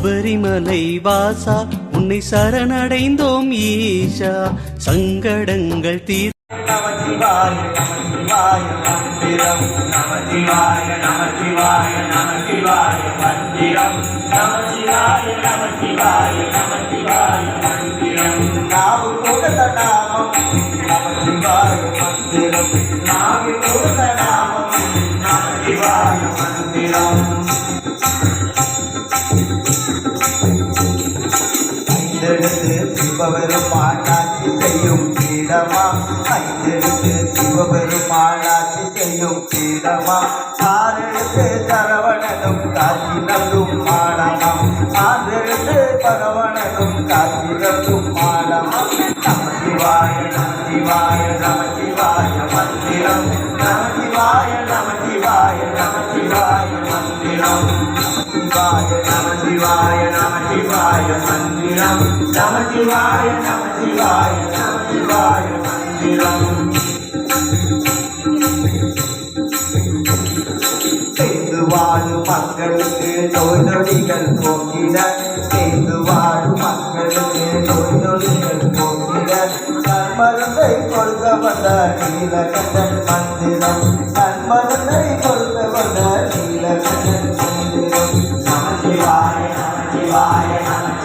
சபரிமலை வாசா உன்னை சரணடைந்தோம் ஈஷா. சங்கடங்கள் தீர் நமச்சிவாய நமச்சிவாய நமச்சிவாய. ஐந்தெழுத்து சிவபெருமானாட்சி செய்யும் பீடமா ஐந்தெழுத்து சிவபெருமானாட்சி செய்யும் பீடமா ஆறெழுத்து சரவணனும் காட்சி நல்கும் மாடமாம் ஆறெழுத்து பரவணனும் காட்சி நல்கும் மாடமாம் நம சிவாய நம சிவாய நம சிவாய மந்திரம். நம சிவாய நம மந்திரம். செய்து வாழும் மக்களுக்கு நோய் நொடிகள் போக்கிட. செய்து வாழும் மக்களுக்கு நோய் நொடிகள் போக்கிட. நன்மருந்தை கொடுக்கப்பட்ட நீலகண்டன் மந்திரம். நன்மருந்தை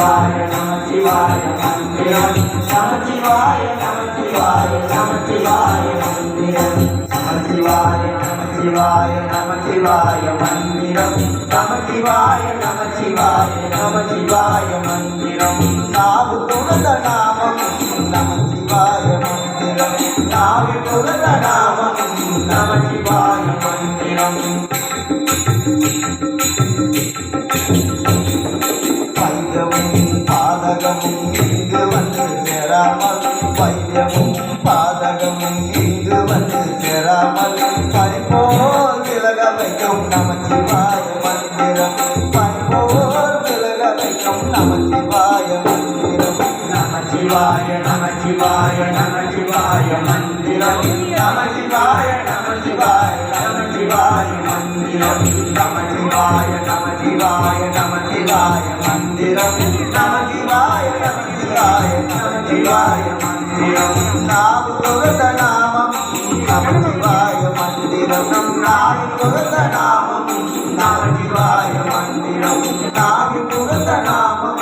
சிவாய நம சிவாய மந்திரம் நம சிவாய நம சிவாய நம சிவாய மந்திரம் நம சிவாய நம சிவாய நம சிவாய மந்திரம் நம சிவாய நம சிவாய நம சிவாய மந்திரம் நாவு துணத మందిరమని పరిపోల్ తిలగ వైకం నమ శివాయ మందిరం పరిపోల్ తిలగ వైకం నమ శివాయ మందిరం నమ శివాయ నమ శివాయ నమ శివాయ మందిరం నమ శివాయ నమ శివాయ నమ శివాయ మందిరం నమ శివాయ నమ శివాయ నమ శివాయ మందిరం నమ శివాయ నమ శివాయ నమ శివాయ మందిరం నావు దొరకనా நாவு கொடுத்த நாமம் நமச்சிவாய மந்திரம் நாவு கொடுத்த நாமம்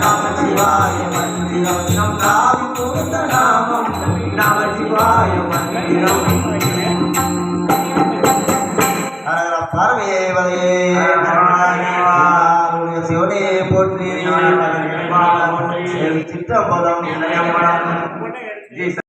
நமச்சிவாய மந்திரம் நம் நாவு கொடுத்த நாமம் நமச்சிவாய மந்திரம் பார்வையே சிவனே போற்றி சிற்றம்பலம்